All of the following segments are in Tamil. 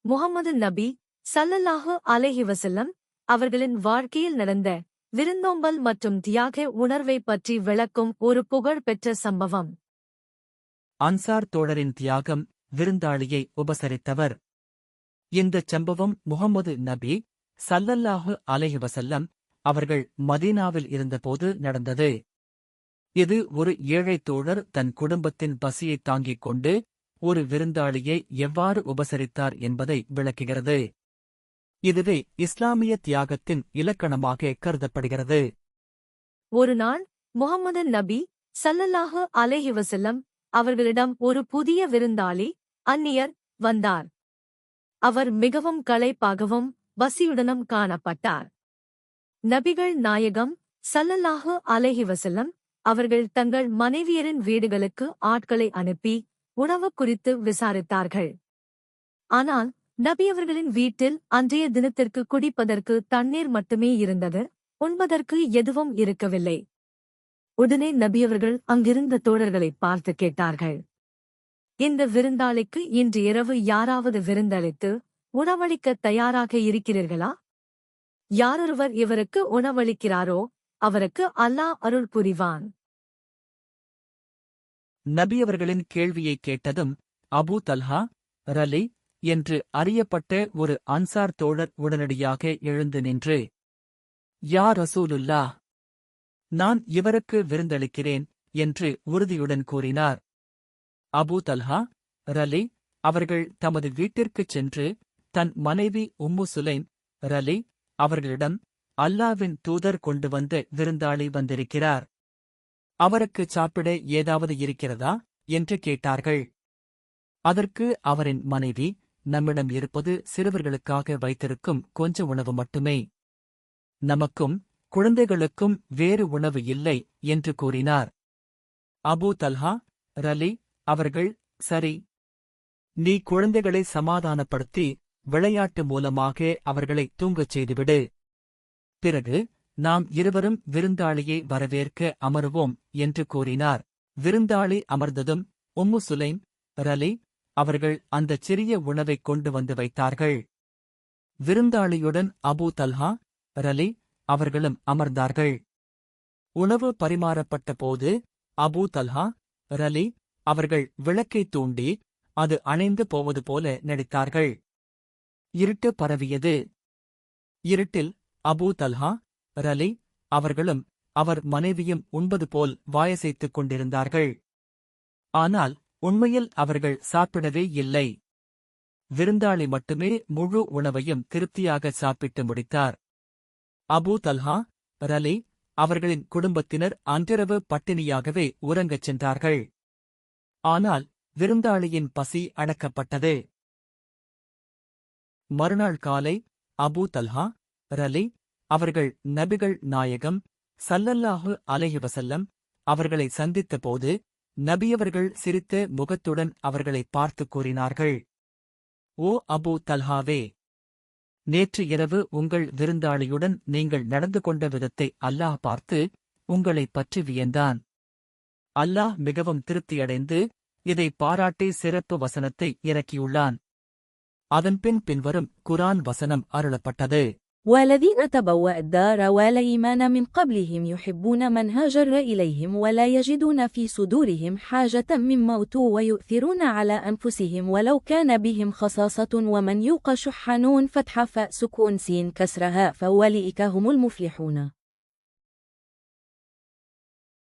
முகமது நபி சல்லல்லாஹு அலைஹி வஸல்லம் அவர்களின் வாழ்க்கையில் நடந்த விருந்தோம்பல் மற்றும் தியாக உணர்வை பற்றி விளக்கும் ஒரு புகழ்பெற்ற சம்பவம். அன்சார் தோழரின் தியாகம் விருந்தாளியை உபசரித்தவர். இந்தச் சம்பவம் முகமது நபி சல்லல்லாஹு அலைஹி வஸல்லம் அவர்கள் மதீனாவில் இருந்தபோது நடந்தது. இது ஒரு ஏழை தோழர் தன் குடும்பத்தின் பசியைத் தாங்கிக் கொண்டு ஒரு விருந்தாளியை எவ்வாறு உபசரித்தார் என்பதை விளக்குகிறது. இதுவே இஸ்லாமிய தியாகத்தின் இலக்கணமாக கருதப்படுகிறது. ஒரு நாள் முகமது நபி சல்லல்லாஹு அலைஹி வஸல்லம் அவர்களிடம் ஒரு புதிய விருந்தாளி அந்நியர் வந்தார். அவர் மிகவும் களைப்பாகவும் வசியுடனும் காணப்பட்டார். நபிகள் நாயகம் சல்லல்லாஹு அலைஹி வஸல்லம் அவர்கள் தங்கள் மனைவியரின் வீடுகளுக்கு ஆட்களை அனுப்பி உணவு குறித்து விசாரித்தார்கள். ஆனால் நபியவர்களின் வீட்டில் அன்றைய தினத்திற்கு குடிப்பதற்கு தண்ணீர் மட்டுமே இருந்தது உண்பதற்கு எதுவும் இருக்கவில்லை. உடனே நபியவர்கள் அங்கிருந்த தோழர்களை பார்த்து கேட்டார்கள். இந்த விருந்தாளிக்கு இன்று இரவு யாராவது விருந்தளித்து உணவளிக்க தயாராக இருக்கிறீர்களா? யாரொருவர் இவருக்கு உணவளிக்கிறாரோ அவருக்கு அல்லாஹ் அருள் புரிவான். நபியவர்களின் கேள்வியைக் கேட்டதும் அபூ தல்ஹா ரலி என்று அறியப்பட்ட ஒரு அன்சார் தோழர் உடனடியாக எழுந்து நின்று யா ரசூலுல்லா நான் இவருக்கு விருந்தளிக்கிறேன் என்று உறுதியுடன் கூறினார். அபூ தல்ஹா ரலி அவர்கள் தமது வீட்டிற்குச் சென்று தன் மனைவி உம்மு சுலைம் ரலி அவர்களிடம் அல்லாவின் தூதர் கொண்டு வந்த விருந்தாளி வந்திருக்கிறார். அவருக்கு சாப்பிட ஏதாவது இருக்கிறதா? என்று கேட்டார்கள். அதற்கு அவரின் மனைவி நம்மிடம் இருப்பது சிறுவர்களுக்காக வைத்திருக்கும் கொஞ்ச உணவு மட்டுமே. நமக்கும் குழந்தைகளுக்கும் வேறு உணவு இல்லை என்று கூறினார். அபூ தல்ஹா ரலி அவர்கள் சரி. நீ குழந்தைகளை சமாதானப்படுத்தி விளையாட்டு மூலமாக அவர்களை தூங்கச் செய்துவிடு. பிறகு நாம் இருவரும் விருந்தாளியை வரவேற்க அமருவோம் என்று கூறினார். விருந்தாளி அமர்ந்ததும் உம்மு சுலைம் ரலி அவர்கள் அந்தச் சிறிய உணவைக் கொண்டு வந்து வைத்தார்கள். விருந்தாளியுடன் அபூ தல்ஹா ரலி அவர்களும் அமர்ந்தார்கள். உணவு பரிமாறப்பட்ட போது அபூ தல்ஹா ரலி அவர்கள் விளக்கைத் தூண்டி அது அணைந்து போவது போல நடித்தார்கள். இருட்டு பரவியது. இருட்டில் அபூ தல்ஹா ரலி அவர்களும் அவர் மனைவியும் உண்பது போல் வாயசைத்துக் கொண்டிருந்தார்கள். ஆனால் உண்மையில் அவர்கள் சாப்பிடவே இல்லை. விருந்தாளி மட்டுமே முழு உணவையும் திருப்தியாக சாப்பிட்டு முடித்தார். அபூ தல்ஹா ரலி அவர்களின் குடும்பத்தினர் அன்றிரவு பட்டினியாகவே உறங்கச் சென்றார்கள். ஆனால் விருந்தாளியின் பசி அடக்கப்பட்டது. மறுநாள் காலை அபூ தல்ஹா ரலி அவர்கள் நபிகள் நாயகம் சல்லல்லாஹு அலையுவசல்லம் அவர்களை சந்தித்த சந்தித்தபோது நபியவர்கள் சிரித்த முகத்துடன் அவர்களை பார்த்து கூறினார்கள். ஓ அபூ தல்ஹாவே நேற்று இரவு உங்கள் விருந்தாளியுடன் நீங்கள் நடந்து கொண்ட விதத்தை அல்லாஹ் பார்த்து உங்களைப் பற்றி வியந்தான். அல்லாஹ் மிகவும் திருப்தியடைந்து இதை பாராட்டி சிறப்பு வசனத்தை இறக்கியுள்ளான். அதன்பின் பின்வரும் குரான் வசனம் அருளப்பட்டது. والذين تبوأ الدار والإيمان من قبلهم يحبون من هاجر إليهم ولا يجدون في صدورهم حاجة مما أوتوا ويؤثرون على أنفسهم ولو كان بهم خصاصة ومن يوق شح نون فتح فاء سكون سين كسرها فأولئك هم المفلحون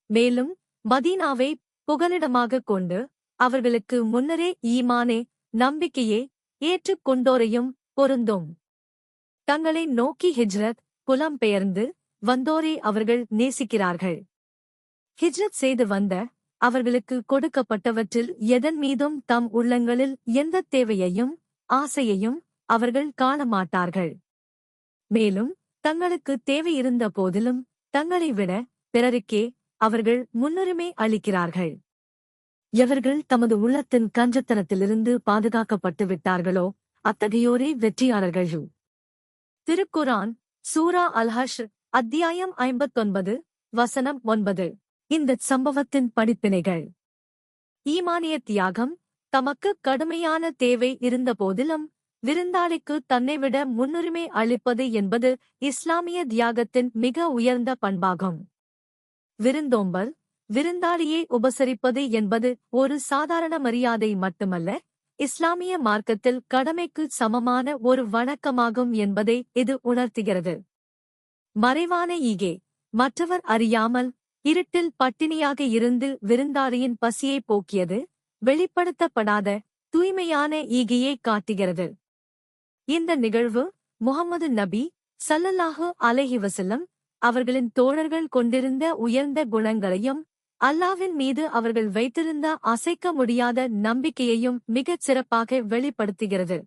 மேலும் மதீனாவை புகலிடமாகக் கொண்டு அவர்களுக்கு முன்னரே ஈமானே நம்பிக்கையே ஏற்றுக் கொண்டோரையும் பொருந்தும் தங்களை நோக்கி ஹிஜ்ரத் புலம்பெயர்ந்து வந்தோரை அவர்கள் நேசிக்கிறார்கள். ஹிஜ்ரத் செய்து வந்த அவர்களுக்கு கொடுக்கப்பட்டவற்றில் எதன் மீதும் தம் உள்ளங்களில் எந்தத் தேவையையும் ஆசையையும் அவர்கள் காண மாட்டார்கள் மேலும் தங்களுக்கு தேவையிருந்த போதிலும் தங்களை விட பிறருக்கே அவர்கள் முன்னுரிமை அளிக்கிறார்கள். எவர்கள் தமது உள்ளத்தின் கஞ்சத்தனத்திலிருந்து பாதுகாக்கப்பட்டு விட்டார்களோ அத்தகையோரே வெற்றியாளர்கள். திருக்குரான் சூரா அல்ஹஷ் அத்தியாயம் ஐம்பத்தொன்பது வசனம் ஒன்பது. இந்தச் சம்பவத்தின் படிப்பினைகள். ஈமானிய தியாகம் தமக்கு கடுமையான தேவை இருந்தபோதிலும் விருந்தாளிக்கு தன்னைவிட முன்னுரிமை அளிப்பது என்பது இஸ்லாமிய தியாகத்தின் மிக உயர்ந்த பண்பாகும். விருந்தோம்பல் விருந்தாளியை உபசரிப்பது என்பது ஒரு சாதாரண மரியாதை மட்டுமல்ல இஸ்லாமிய மார்க்கத்தில் கடமைக்கு சமமான ஒரு வணக்கமாகும் என்பதை இது உணர்த்துகிறது. மறைவான ஈகே மற்றவர் அறியாமல் இருட்டில் பட்டினியாக இருந்து விருந்தாளியின் பசியை போக்கியது வெளிப்படுத்தப்படாத தூய்மையான ஈகையை காட்டுகிறது. இந்த நிகழ்வு முகமது நபி சல்லல்லாஹு அலைஹி வசல்லம் அவர்களின் தோழர்கள் கொண்டிருந்த உயர்ந்த குணங்களையும் அல்லாவின் மீது அவர்கள் வைத்திருந்த அசைக்க முடியாத நம்பிக்கையையும் மிகச் சிறப்பாக வெளிப்படுத்துகிறது.